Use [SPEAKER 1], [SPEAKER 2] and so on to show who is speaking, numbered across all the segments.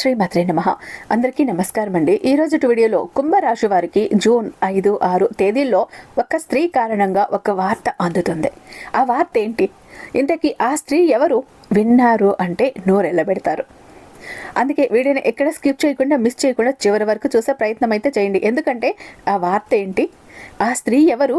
[SPEAKER 1] శ్రీమాత్రే నమ. అందరికీ నమస్కారం అండి ఈ రోజు వీడియోలో కుంభరాశి వారికి జూన్ ఐదు ఆరు తేదీల్లో ఒక స్త్రీ కారణంగా ఒక వార్త అందుతుంది. ఆ వార్త ఏంటి? ఇంతకీ ఆ స్త్రీ ఎవరు? విన్నారు అంటే నోరెళ్ళబెడతారు. అందుకే వీడియోని ఎక్కడ స్కిప్ చేయకుండా మిస్ చేయకుండా చివరి వరకు చూసే ప్రయత్నం అయితే చేయండి. ఎందుకంటే ఆ వార్త ఏంటి? ఆ స్త్రీ ఎవరు?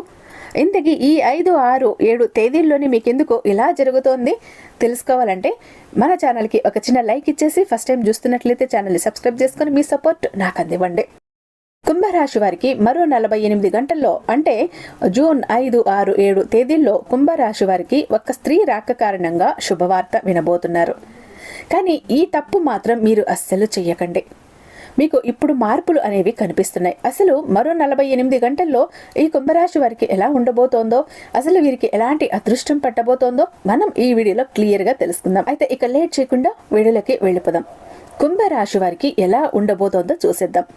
[SPEAKER 1] ఇంతకీ ఈ ఐదు ఆరు ఏడు తేదీల్లోని మీకెందుకు ఇలా జరుగుతోంది? తెలుసుకోవాలంటే మన ఛానల్కి ఒక చిన్న లైక్ ఇచ్చేసి ఫస్ట్ టైం చూస్తున్నట్లయితే ఛానల్ని సబ్స్క్రైబ్ చేసుకొని మీ సపోర్ట్ నాకు అందివ్వండి కుంభరాశి వారికి మరో నలభై ఎనిమిది గంటల్లో అంటే జూన్ ఐదు ఆరు ఏడు తేదీల్లో కుంభరాశి వారికి ఒక స్త్రీ రాక కారణంగా శుభవార్త వినబోతున్నారు. కానీ ఈ తప్పు మాత్రం మీరు అస్సలు చెయ్యకండి. మీకు ఇప్పుడు మార్పులు అనేవి కనిపిస్తున్నాయి. అసలు మరో నలభై ఎనిమిది గంటల్లో ఈ కుంభరాశి వారికి ఎలా ఉండబోతోందో అసలు వీరికి ఎలాంటి అదృష్టం పట్టబోతోందో మనం ఈ వీడియోలో క్లియర్గా తెలుసుకుందాం. అయితే ఇక లేట్ చేయకుండా వీడియోలోకి వెళ్ళిపోదాం. కుంభరాశి వారికి ఎలా ఉండబోతోందో చూసేద్దాం.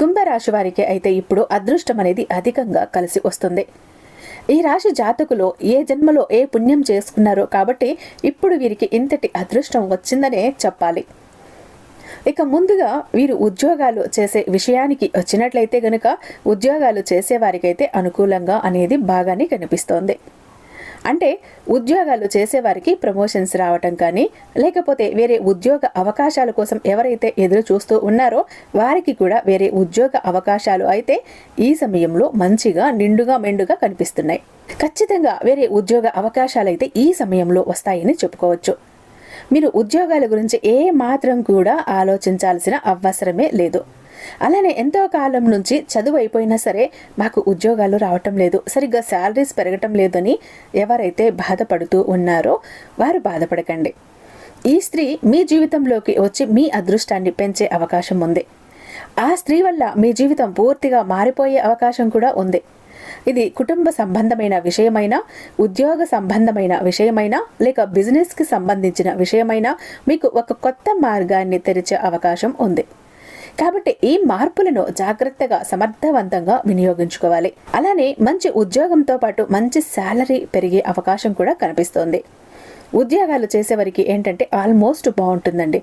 [SPEAKER 1] కుంభరాశి వారికి అయితే ఇప్పుడు అదృష్టం అనేది అధికంగా కలిసి వస్తుంది. ఈ రాశి జాతకులు ఏ జన్మలో ఏ పుణ్యం చేసుకున్నారో కాబట్టి ఇప్పుడు వీరికి ఇంతటి అదృష్టం వచ్చిందనే చెప్పాలి. ఇక ముందుగా వీరు ఉద్యోగాలు చేసే విషయానికి వచ్చినట్లయితే గనుక ఉద్యోగాలు చేసేవారికైతే అనుకూలంగా అనేది బాగానే కనిపిస్తోంది. అంటే ఉద్యోగాలు చేసేవారికి ప్రమోషన్స్ రావటం కానీ లేకపోతే వేరే ఉద్యోగ అవకాశాల కోసం ఎవరైతే ఎదురు చూస్తూ ఉన్నారో వారికి కూడా వేరే ఉద్యోగ అవకాశాలు అయితే ఈ సమయంలో మంచిగా నిండుగా మెండుగా కనిపిస్తున్నాయి. ఖచ్చితంగా వేరే ఉద్యోగ అవకాశాలు అయితే ఈ సమయంలో వస్తాయని చెప్పుకోవచ్చు. మీరు ఉద్యోగాల గురించి ఏ మాత్రం కూడా ఆలోచించాల్సిన అవసరమే లేదు. అలానే ఎంతో కాలం నుంచి చదువు అయిపోయినా సరే మాకు ఉద్యోగాలు రావటం లేదు. సరిగ్గా శాలరీస్ పెరగటం లేదని ఎవరైతే బాధపడుతూ ఉన్నారో వారు బాధపడకండి. ఈ స్త్రీ మీ జీవితంలోకి వచ్చి మీ అదృష్టాన్ని పెంచే అవకాశం ఉంది. ఆ స్త్రీ వల్ల మీ జీవితం పూర్తిగా మారిపోయే అవకాశం కూడా ఉంది. ఇది కుటుంబ సంబంధమైన విషయమైనా ఉద్యోగ సంబంధమైన విషయమైనా లేక బిజినెస్కి సంబంధించిన విషయమైనా మీకు ఒక కొత్త మార్గాన్ని తెరిచే అవకాశం ఉంది. కాబట్టి ఈ మార్పులను జాగ్రత్తగా సమర్థవంతంగా వినియోగించుకోవాలి. అలానే మంచి ఉద్యోగంతో పాటు మంచి శాలరీ పెరిగే అవకాశం కూడా కనిపిస్తోంది. ఉద్యోగాలు చేసేవారికి ఏంటంటే ఆల్మోస్ట్ బాగుంటుందండి.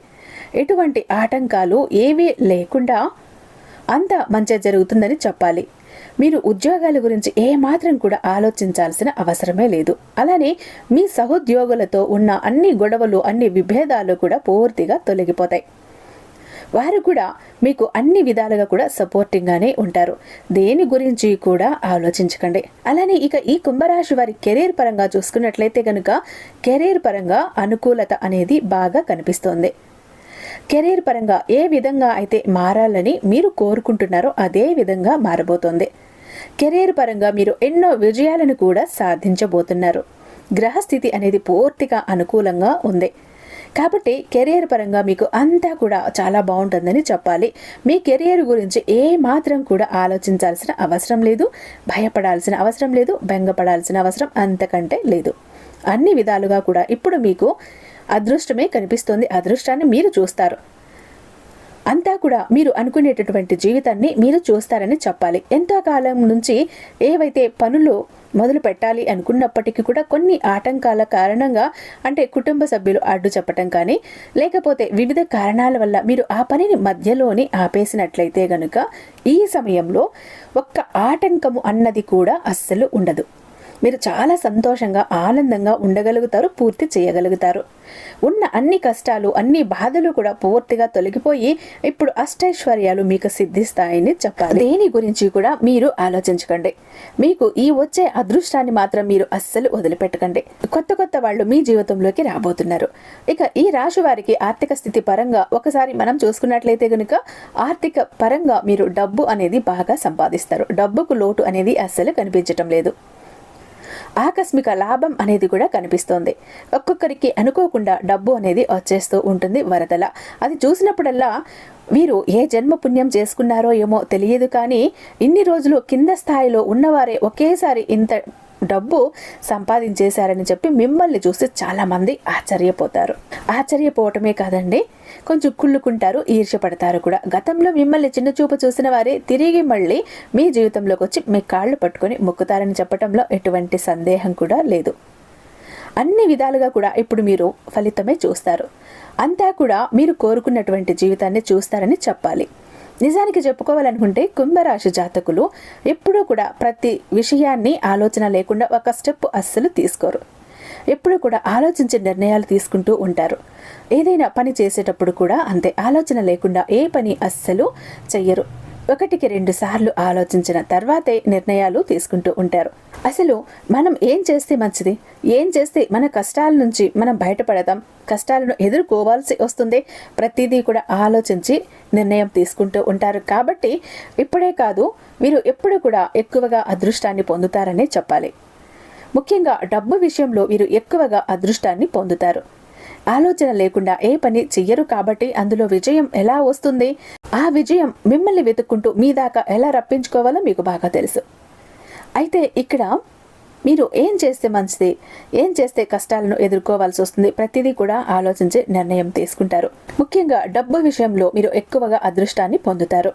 [SPEAKER 1] ఎటువంటి ఆటంకాలు ఏవీ లేకుండా అంత మంచి జరుగుతుందని చెప్పాలి. మీరు ఉద్యోగాల గురించి ఏమాత్రం కూడా ఆలోచించాల్సిన అవసరమే లేదు. అలానే మీ సహోద్యోగులతో ఉన్న అన్ని గొడవలు అన్ని విభేదాలు కూడా పూర్తిగా తొలగిపోతాయి. వారు కూడా మీకు అన్ని విధాలుగా కూడా సపోర్టింగ్గానే ఉంటారు. దేని గురించి కూడా ఆలోచించకండి. అలానే ఇక ఈ కుంభరాశి వారి కెరీర్ పరంగా చూసుకున్నట్లయితే కనుక కెరీర్ పరంగా అనుకూలత అనేది బాగా కనిపిస్తోంది. కెరీర్ పరంగా ఏ విధంగా అయితే మారాలని మీరు కోరుకుంటున్నారో అదే విధంగా మారబోతోంది. కెరీర్ పరంగా మీరు ఎన్నో విజయాలను కూడా సాధించబోతున్నారు. గ్రహస్థితి అనేది పూర్తిగా అనుకూలంగా ఉంది. కాబట్టి కెరియర్ పరంగా మీకు అంతా కూడా చాలా బాగుంటుందని చెప్పాలి. మీ కెరియర్ గురించి ఏ మాత్రం కూడా ఆలోచించాల్సిన అవసరం లేదు. భయపడాల్సిన అవసరం లేదు. బెంగపడాల్సిన అవసరం అంతకంటే లేదు. అన్ని విధాలుగా కూడా ఇప్పుడు మీకు అదృష్టమే కనిపిస్తుంది. అదృష్టాన్ని మీరు చూస్తారు. అంతా కూడా మీరు అనుకునేటటువంటి జీవితాన్ని మీరు చూస్తారని చెప్పాలి. ఎంతో కాలం నుంచి ఏవైతే పనులు మొదలు పెట్టాలి అనుకున్నప్పటికీ కూడా కొన్ని ఆటంకాల కారణంగా అంటే కుటుంబ సభ్యులు అడ్డు చెప్పటం కానీ లేకపోతే వివిధ కారణాల వల్ల మీరు ఆ పనిని మధ్యలోనే ఆపేసినట్లయితే గనుక ఈ సమయంలో ఒక్క ఆటంకము అన్నది కూడా అస్సలు ఉండదు. మీరు చాలా సంతోషంగా ఆనందంగా ఉండగలుగుతారు పూర్తి చేయగలుగుతారు. ఉన్న అన్ని కష్టాలు అన్ని బాధలు కూడా పూర్తిగా తొలగిపోయి ఇప్పుడు అష్టైశ్వర్యాలు మీకు సిద్ధిస్తాయని చెప్పాలి. దేని గురించి కూడా మీరు ఆలోచించకండి. మీకు ఈ వచ్చే అదృష్టాన్ని మాత్రం మీరు అస్సలు వదిలిపెట్టకండి. కొత్త కొత్త వాళ్ళు మీ జీవితంలోకి రాబోతున్నారు. ఇక ఈ రాశి వారికి ఆర్థిక స్థితి పరంగా ఒకసారి మనం చూసుకున్నట్లయితే కనుక ఆర్థిక పరంగా మీరు డబ్బు అనేది బాగా సంపాదిస్తారు. డబ్బుకు లోటు అనేది అస్సలు కనిపించటం లేదు. ఆకస్మిక లాభం అనేది కూడా కనిపిస్తోంది. ఒక్కొక్కరికి అనుకోకుండా డబ్బు అనేది వచ్చేస్తూ ఉంటుంది వరదల. అది చూసినప్పుడల్లా వీరు ఏ జన్మ పుణ్యం చేసుకున్నారో ఏమో తెలియదు కానీ ఇన్ని రోజులు కింద స్థాయిలో ఉన్నవారే ఒకేసారి ఇంత డబ్బు సంపాదించేశారని చెప్పి మిమ్మల్ని చూసి చాలామంది ఆశ్చర్యపోతారు. ఆశ్చర్యపోవటమే కాదండి కొంచెం కుళ్ళుకుంటారు ఈర్ష్యపడతారు కూడా. గతంలో మిమ్మల్ని చిన్న చూపు చూసిన వారే తిరిగి మళ్ళీ మీ జీవితంలోకి వచ్చి మీ కాళ్ళు పట్టుకొని మొక్కుతారని చెప్పడంలో ఎటువంటి సందేహం కూడా లేదు. అన్ని విధాలుగా కూడా ఇప్పుడు మీరు ఫలితమే చూస్తారు. అంతా కూడా మీరు కోరుకున్నటువంటి జీవితాన్ని చూస్తారని చెప్పాలి. నిజానికి చెప్పుకోవాలనుకుంటే కుంభరాశి జాతకులు ఎప్పుడూ కూడా ప్రతి విషయాన్ని ఆలోచన లేకుండా ఒక స్టెప్ అస్సలు తీసుకోరు. ఎప్పుడూ కూడా ఆలోచించే నిర్ణయాలు తీసుకుంటూ ఉంటారు. ఏదైనా పని చేసేటప్పుడు కూడా అంతే. ఆలోచన లేకుండా ఏ పని అస్సలు చెయ్యరు. ఒకటికి రెండు సార్లు ఆలోచించిన తర్వాతే నిర్ణయాలు తీసుకుంటూ ఉంటారు. అసలు మనం ఏం చేస్తే మంచిది? ఏం చేస్తే మన కష్టాల నుంచి మనం బయటపడదాం కష్టాలను ఎదుర్కోవాల్సి వస్తుంది? ప్రతిదీ కూడా ఆలోచించి నిర్ణయం తీసుకుంటూ ఉంటారు. కాబట్టి ఇప్పుడే కాదు మీరు ఎప్పుడు కూడా ఎక్కువగా అదృష్టాన్ని పొందుతారనే చెప్పాలి. ముఖ్యంగా డబ్బు విషయంలో మీరు ఎక్కువగా అదృష్టాన్ని పొందుతారు. ఆలోచన లేకుండా ఏ పని చెయ్యరు కాబట్టి అందులో విజయం ఎలా వస్తుంది? ఆ విజయం మిమ్మల్ని వెతుక్కుంటూ మీ దాకా ఎలా రప్పించుకోవాలో మీకు బాగా తెలుసు. అయితే ఇక్కడ మీరు ఏం చేస్తే మంచిది? ఏం చేస్తే కష్టాలను ఎదుర్కోవాల్సి వస్తుంది? ప్రతిదీ కూడా ఆలోచించి నిర్ణయం తీసుకుంటారు. ముఖ్యంగా డబ్బు విషయంలో మీరు ఎక్కువగా అదృష్టాన్ని పొందుతారు.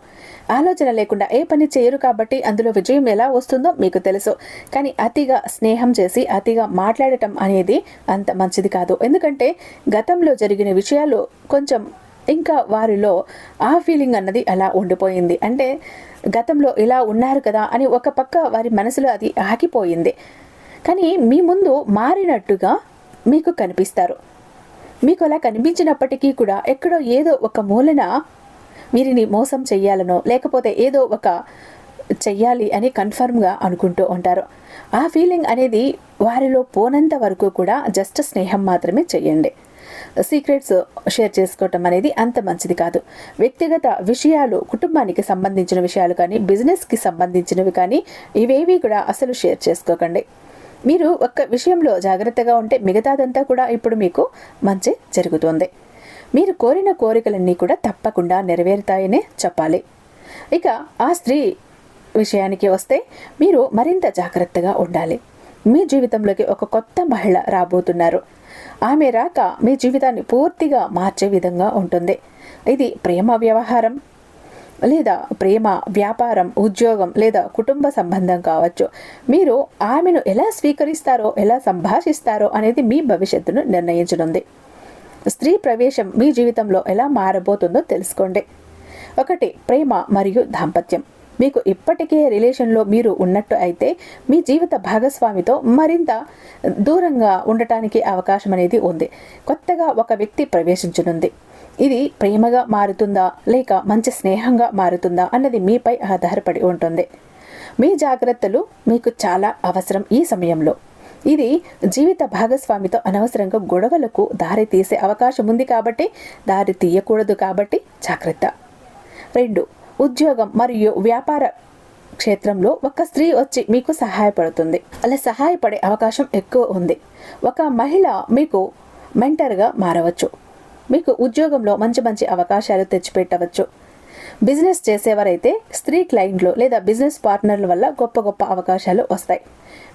[SPEAKER 1] ఆలోచన లేకుండా ఏ పని చేయరు కాబట్టి అందులో విజయం ఎలా వస్తుందో మీకు తెలుసు. కానీ అతిగా స్నేహం చేసి అతిగా మాట్లాడటం అనేది అంత మంచిది కాదు. ఎందుకంటే గతంలో జరిగిన విషయాలు కొంచెం ఇంకా వారిలో ఆ ఫీలింగ్ అన్నది అలా ఉండిపోయింది. అంటే గతంలో ఇలా ఉన్నారు కదా అని ఒక పక్క వారి మనసులో అది ఆగిపోయింది. కానీ మీ ముందు మారినట్టుగా మీకు కనిపిస్తారు. మీకు అలా కనిపించినప్పటికీ కూడా ఎక్కడో ఏదో ఒక మూలన వీరిని మోసం చెయ్యాలనో లేకపోతే ఏదో ఒక చెయ్యాలి అని కన్ఫర్మ్గా అనుకుంటూ ఉంటారు. ఆ ఫీలింగ్ అనేది వారిలో పోనంత వరకు కూడా జస్ట్ స్నేహం మాత్రమే చెయ్యండి. సీక్రెట్స్ షేర్ చేసుకోవటం అనేది అంత మంచిది కాదు. వ్యక్తిగత విషయాలు కుటుంబానికి సంబంధించిన విషయాలు కానీ బిజినెస్కి సంబంధించినవి కానీ ఇవేవి కూడా అసలు షేర్ చేసుకోకండి. మీరు ఒక్క విషయంలో జాగ్రత్తగా ఉంటే మిగతాదంతా కూడా ఇప్పుడు మీకు మంచి జరుగుతుంది. మీరు కోరిన కోరికలన్నీ కూడా తప్పకుండా నెరవేరుతాయనే చెప్పాలి. ఇక ఆ స్త్రీ విషయానికి వస్తే మీరు మరింత జాగ్రత్తగా ఉండాలి. మీ జీవితంలోకి ఒక కొత్త మహిళ రాబోతున్నారు. ఆమె రాక మీ జీవితాన్ని పూర్తిగా మార్చే విధంగా ఉంటుంది. ఇది ప్రేమ వ్యవహారం లేదా ప్రేమ వ్యాపారం ఉద్యోగం లేదా కుటుంబ సంబంధం కావచ్చు. మీరు ఆమెను ఎలా స్వీకరిస్తారో ఎలా సంభాషిస్తారో అనేది మీ భవిష్యత్తును నిర్ణయించనుంది. స్త్రీ ప్రవేశం మీ జీవితంలో ఎలా మారబోతుందో తెలుసుకోండి. ఒకటి ప్రేమ మరియు దాంపత్యం. మీకు ఇప్పటికే రిలేషన్లో మీరు ఉన్నట్టు అయితే మీ జీవిత భాగస్వామితో మరింత దూరంగా ఉండటానికి అవకాశం అనేది ఉంది. కొత్తగా ఒక వ్యక్తి ప్రవేశించనుంది. ఇది ప్రేమగా మారుతుందా? లేక మంచి స్నేహంగా మారుతుందా? అన్నది మీపై ఆధారపడి ఉంటుంది. మీ జాగ్రత్తలు మీకు చాలా అవసరం ఈ సమయంలో. ఇది జీవిత భాగస్వామితో అనవసరంగా గొడవలకు దారి తీసే అవకాశం ఉంది కాబట్టి దారి తీయకూడదు కాబట్టి జాగ్రత్త. రెండు ఉద్యోగం మరియు వ్యాపార క్షేత్రంలో ఒక స్త్రీ వచ్చి మీకు సహాయపడుతుంది. అలా సహాయపడే అవకాశం ఎక్కువ ఉంది. ఒక మహిళ మీకు మెంటర్గా మారవచ్చు. మీకు ఉద్యోగంలో మంచి మంచి అవకాశాలు తెచ్చిపెట్టవచ్చు. బిజినెస్ చేసేవారైతే స్త్రీ క్లయింట్లు లేదా బిజినెస్ పార్ట్నర్ల వల్ల గొప్ప గొప్ప అవకాశాలు వస్తాయి.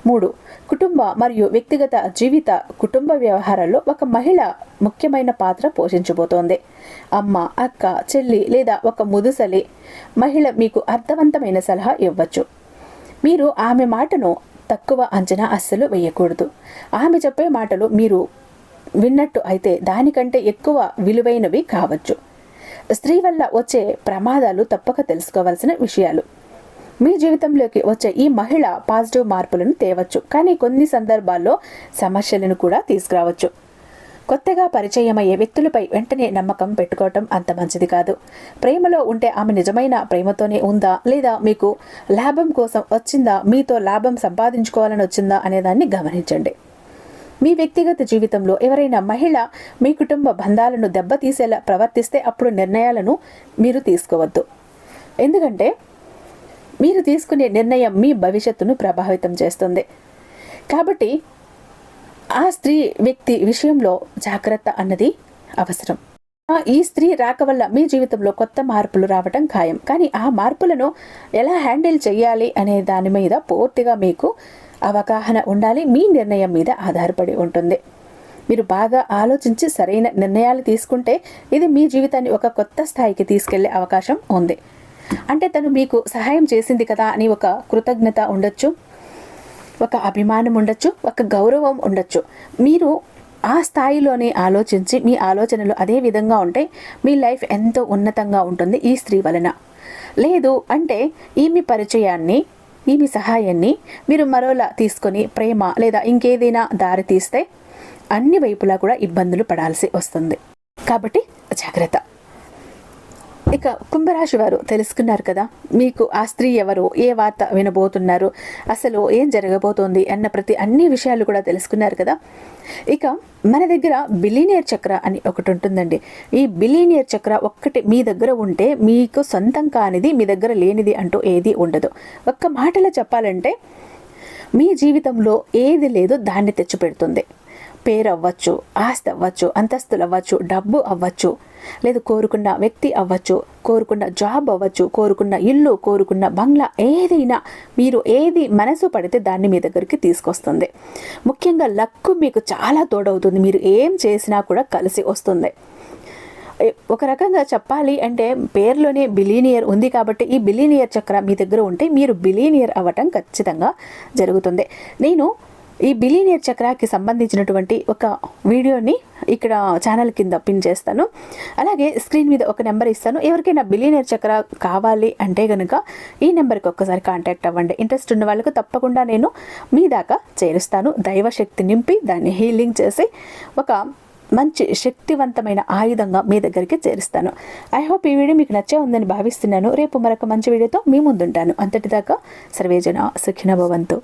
[SPEAKER 1] మూడు కుటుంబ మరియు వ్యక్తిగత జీవిత కుటుంబ వ్యవహారాల్లో ఒక మహిళ ముఖ్యమైన పాత్ర పోషించబోతోంది. అమ్మ అక్క చెల్లి లేదా ఒక ముదుసలి మహిళ మీకు అర్థవంతమైన సలహా ఇవ్వచ్చు. మీరు ఆమె మాటను తక్కువ అంచనా అస్సలు వేయకూడదు. ఆమె చెప్పే మాటలు మీరు విన్నట్టు అయితే దానికంటే ఎక్కువ విలువైనవి కావచ్చు. స్త్రీ వల్ల వచ్చే ప్రమాదాలు తప్పక తెలుసుకోవాల్సిన విషయాలు. మీ జీవితంలోకి వచ్చే ఈ మహిళ పాజిటివ్ మార్పులను తేవచ్చు. కానీ కొన్ని సందర్భాల్లో సమస్యలను కూడా తీసుకురావచ్చు. కొత్తగా పరిచయమయ్యే వ్యక్తులపై వెంటనే నమ్మకం పెట్టుకోవటం అంత మంచిది కాదు. ప్రేమలో ఉంటే ఆమె నిజమైన ప్రేమతోనే ఉందా? లేదా మీకు లాభం కోసం వచ్చిందా? మీతో లాభం సంపాదించుకోవాలని వచ్చిందా? అనేదాన్ని గమనించండి. మీ వ్యక్తిగత జీవితంలో ఎవరైనా మహిళ మీ కుటుంబ బంధాలను దెబ్బతీసేలా ప్రవర్తిస్తే అప్పుడు నిర్ణయాలను మీరు తీసుకోవద్దు. ఎందుకంటే మీరు తీసుకునే నిర్ణయం మీ భవిష్యత్తును ప్రభావితం చేస్తుంది. కాబట్టి ఆ స్త్రీ వ్యక్తి విషయంలో జాగ్రత్త అన్నది అవసరం. ఈ స్త్రీ రాక వల్ల మీ జీవితంలో కొత్త మార్పులు రావటం ఖాయం. కానీ ఆ మార్పులను ఎలా హ్యాండిల్ చేయాలి అనే దాని మీద పూర్తిగా మీకు అవగాహన ఉండాలి. మీ నిర్ణయం మీద ఆధారపడి ఉంటుంది. మీరు బాగా ఆలోచించి సరైన నిర్ణయాలు తీసుకుంటే ఇది మీ జీవితాన్ని ఒక కొత్త స్థాయికి తీసుకెళ్ళే అవకాశం ఉంది. అంటే తను మీకు సహాయం చేసింది కదా అని ఒక కృతజ్ఞత ఉండొచ్చు. ఒక అభిమానం ఉండొచ్చు. ఒక గౌరవం ఉండొచ్చు. మీరు ఆ స్థాయిలోనే ఆలోచించి మీ ఆలోచనలు అదే విధంగా ఉంటే మీ లైఫ్ ఎంతో ఉన్నతంగా ఉంటుంది ఈ స్త్రీ వలన. లేదు అంటే ఈమె పరిచయాన్ని మీ సహాయాన్ని మీరు మరోలా తీసుకొని ప్రేమ లేదా ఇంకేదైనా దారి తీస్తే అన్ని వైపులా కూడా ఇబ్బందులు పడాల్సి వస్తుంది. కాబట్టి జాగ్రత్త. ఇక కుంభరాశి వారు తెలుసుకున్నారు కదా మీకు ఆ స్త్రీ ఎవరు ఏ వార్త వినబోతున్నారు అసలు ఏం జరగబోతోంది అన్న ప్రతి అన్ని విషయాలు కూడా తెలుసుకున్నారు కదా. ఇక మన దగ్గర బిలీనియర్ చక్ర అని ఒకటి ఉంటుందండి. ఈ బిలీనియర్ చక్ర ఒక్కటి మీ దగ్గర ఉంటే మీకు సొంతం కానిది మీ దగ్గర లేనిది అంటూ ఏది ఉండదు. ఒక్క మాటలో చెప్పాలంటే మీ జీవితంలో ఏది లేదో దాన్ని తెచ్చిపెడుతుంది. పేరు అవ్వచ్చు ఆస్తి అవ్వచ్చు అంతస్తులు అవ్వచ్చు డబ్బు అవ్వచ్చు లేదు కోరుకున్న వ్యక్తి అవ్వచ్చు కోరుకున్న జాబ్ అవ్వచ్చు కోరుకున్న ఇల్లు కోరుకున్న బంగ్లా ఏదైనా మీరు ఏది మనసు పడితే దాన్ని మీ దగ్గరికి తీసుకొస్తుంది. ముఖ్యంగా లక్కు మీకు చాలా తోడవుతుంది మీరు ఏం చేసినా కూడా కలిసి వస్తుంది. ఒక రకంగా చెప్పాలి అంటే పేరులోనే బిలీనియర్ ఉంది కాబట్టి ఈ బిలీనియర్ చక్ర మీ దగ్గర ఉంటే మీరు బిలీనియర్ అవ్వటం ఖచ్చితంగా జరుగుతుంది. నేను ఈ బిలీనియర్ చక్రాకి సంబంధించినటువంటి ఒక వీడియోని ఇక్కడ ఛానల్ కింద పిన్ చేస్తాను. అలాగే స్క్రీన్ మీద ఒక నెంబర్ ఇస్తాను. ఎవరికైనా బిలీనియర్ చక్ర కావాలి అంటే కనుక ఈ నెంబర్కి ఒక్కసారి కాంటాక్ట్ అవ్వండి. ఇంట్రెస్ట్ ఉన్న వాళ్ళకు తప్పకుండా నేను మీ దాకా చేరుస్తాను. దైవశక్తి నింపి దాన్ని హీలింగ్ చేసి ఒక మంచి శక్తివంతమైన ఆయుధంగా మీ దగ్గరికి చేరుస్తాను. ఐ హోప్ ఈ వీడియో మీకు నచ్చే ఉందని భావిస్తున్నాను. రేపు మరొక మంచి వీడియోతో మీ ముందుంటాను. అంతటిదాకా సర్వేజన సుఖిన భవంతు.